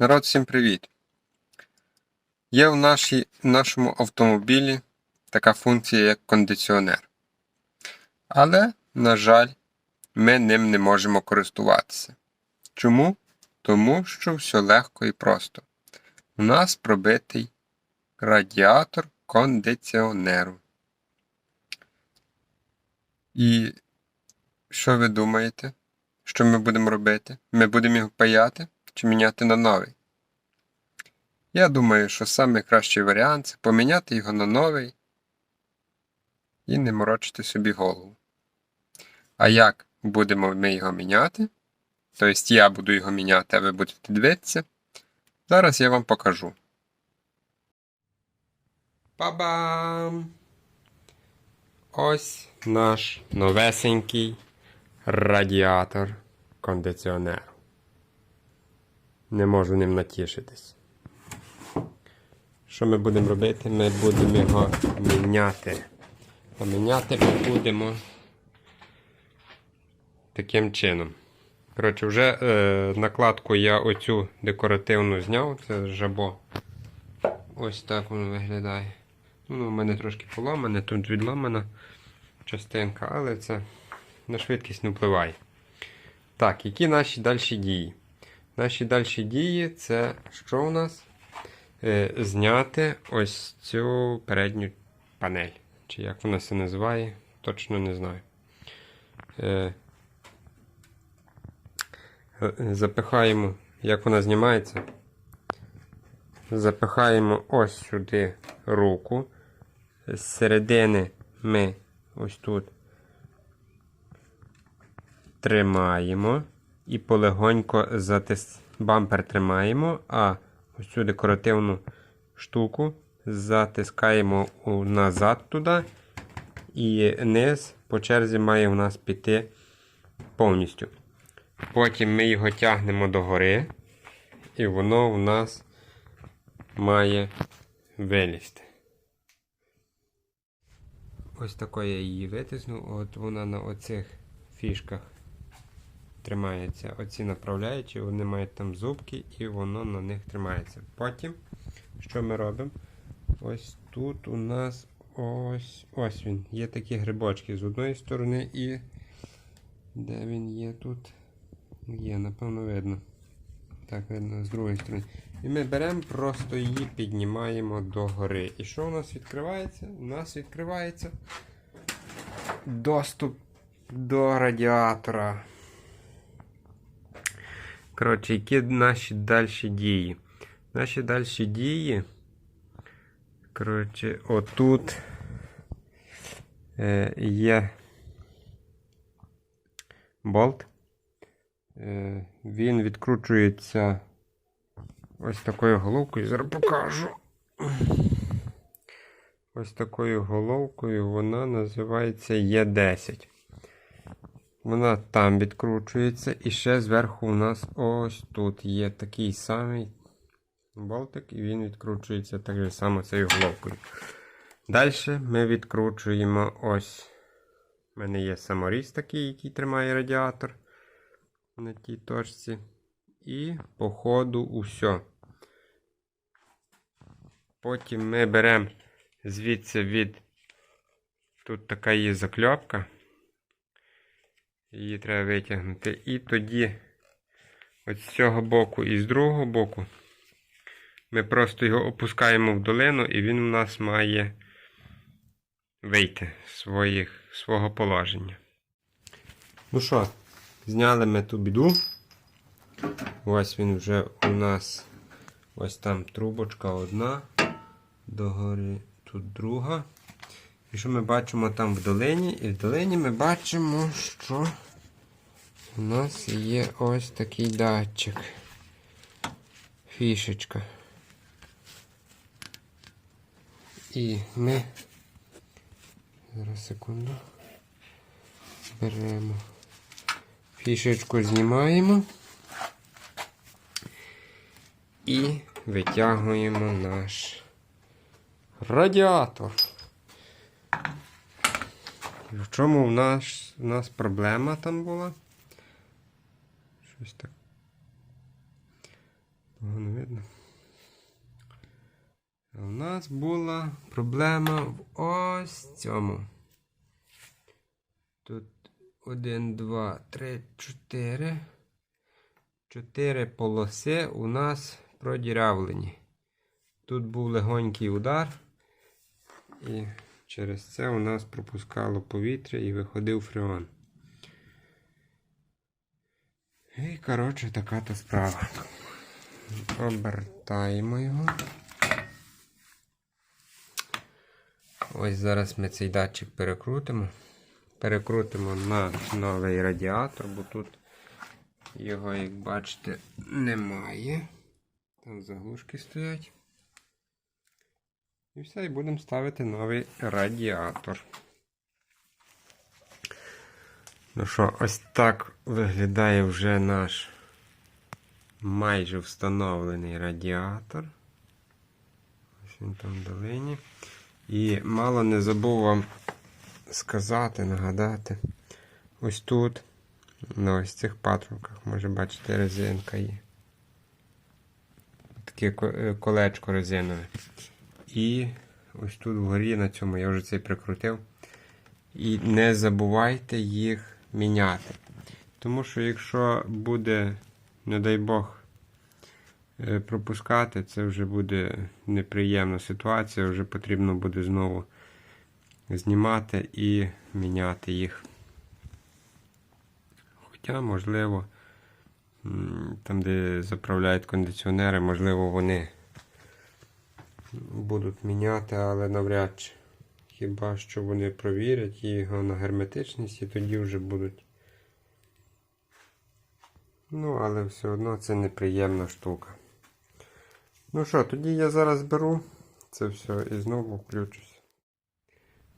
Народ, всім привіт! Є в нашій, нашому автомобілі така функція, як кондиціонер. Але, на жаль, ми ним не можемо користуватися. Чому? Тому що все легко і просто. У нас пробитий радіатор кондиціонеру. І що ви думаєте? Що ми будемо робити? Ми будемо його паяти чи міняти на новий? Я думаю, що найкращий варіант це поміняти його на новий і не морочити собі голову. А як будемо ми його міняти? Тобто я буду його міняти, а ви будете дивитися. Зараз я вам покажу. Па-бам! Ось наш новесенький радіатор кондиціонеру. Не можу ним натішитись. Що ми будемо робити? Ми будемо його міняти. А міняти ми будемо таким чином. Коротше, вже е, накладку я оцю декоративну зняв, це жабо. Ось так воно виглядає. Ну, у мене трошки поламане, тут відламана частинка, але це на швидкість не впливає. Так, які наші далі дії? Наші далі дії це що у нас? Е, зняти ось цю передню панель. Чи як вона це називає, точно не знаю. Е, запихаємо, як вона знімається. Запихаємо ось сюди руку. З середини ми ось тут тримаємо і полегонько затис... бампер тримаємо, а ось цю декоративну штуку затискаємо назад туди, і низ по черзі має у нас піти повністю. Потім ми його тягнемо догори, і воно у нас має вилізти. Ось такою я її витиснув. От вона на оцих фішках тримається. Оці направляючі, вони мають там зубки і воно на них тримається. Потім, що ми робимо? Ось тут у нас ось ось він. Є такі грибочки з одної сторони і. Де він є тут? Є, напевно, видно. Так, видно, з другої сторони. І ми беремо, просто її піднімаємо догори. І що у нас відкривається? У нас відкривається доступ до радіатора. Коротше, які наші далі дії? Наші далі дії. Коротше, отут е, є болт. Е, він відкручується ось такою головкою. Зараз покажу. Ось такою головкою вона називається Е10. Вона там відкручується. І ще зверху у нас ось тут є такий самий болтик, і він відкручується так же само цією головкою. Далі ми відкручуємо ось. У мене є саморіз такий, який тримає радіатор на тій точці. І по ходу усе. Потім ми беремо звідси від. Тут така є закльопка. Її треба витягнути. І тоді от з цього боку і з другого боку ми просто його опускаємо в долину, і він у нас має вийти з своїх, свого положення. Ну що, зняли ми ту біду. Ось він вже у нас ось там трубочка одна, догори тут друга. І що ми бачимо там в долині? І в долині ми бачимо, що у нас є ось такий датчик. Фішечка. І ми зараз секунду. Беремо. Фішечку знімаємо і витягуємо наш радіатор. В чому в нас, у нас проблема там була? Щось так. Погано видно. У нас була проблема в ось цьому. Тут один, два, три, чотири. Чотири полоси у нас продірявлені. Тут був легонький удар, і через це у нас пропускало повітря і виходив фреон. І, коротше, така то справа. Обертаємо його. Ось зараз ми цей датчик перекрутимо. Перекрутимо на новий радіатор, бо тут його, як бачите, немає. Там заглушки стоять. І все, і будемо ставити новий радіатор. Ну що, ось так виглядає вже наш майже встановлений радіатор. Ось він там в долині. І мало не забув вам сказати, нагадати. Ось тут, на ось цих патрубках, може бачите, резинка є. Таке е, колечко резинове. І ось тут вгорі на цьому я вже цей прикрутив. І не забувайте їх міняти. Тому що якщо буде, не дай Бог, е, пропускати, це вже буде неприємна ситуація, вже потрібно буде знову знімати і міняти їх. Хоча, можливо, там, де заправляють кондиціонери, можливо, вони будуть міняти, але навряд чи. Хіба що вони провірять його на герметичність і тоді вже будуть. Ну, але все одно це неприємна штука. Ну що, тоді я зараз беру це все і знову включусь.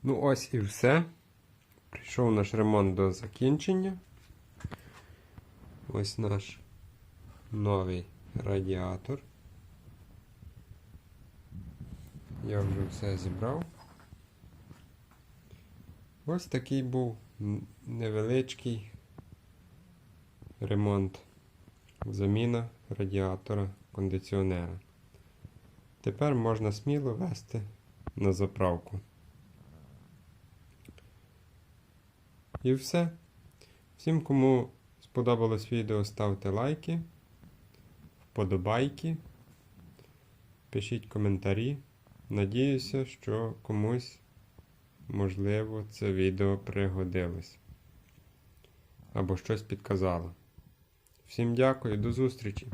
Ну ось і все. Прийшов наш ремонт до закінчення. Ось наш новий радіатор. Я вже все зібрав. Ось такий був невеличкий ремонт. Заміна радіатора кондиціонера. Тепер можна сміло вести на заправку. І все. Всім, кому сподобалось відео, ставте лайки, вподобайки, пишіть коментарі. Надіюся, що комусь, можливо, це відео пригодилось. Або щось підказало. Всім дякую, до зустрічі!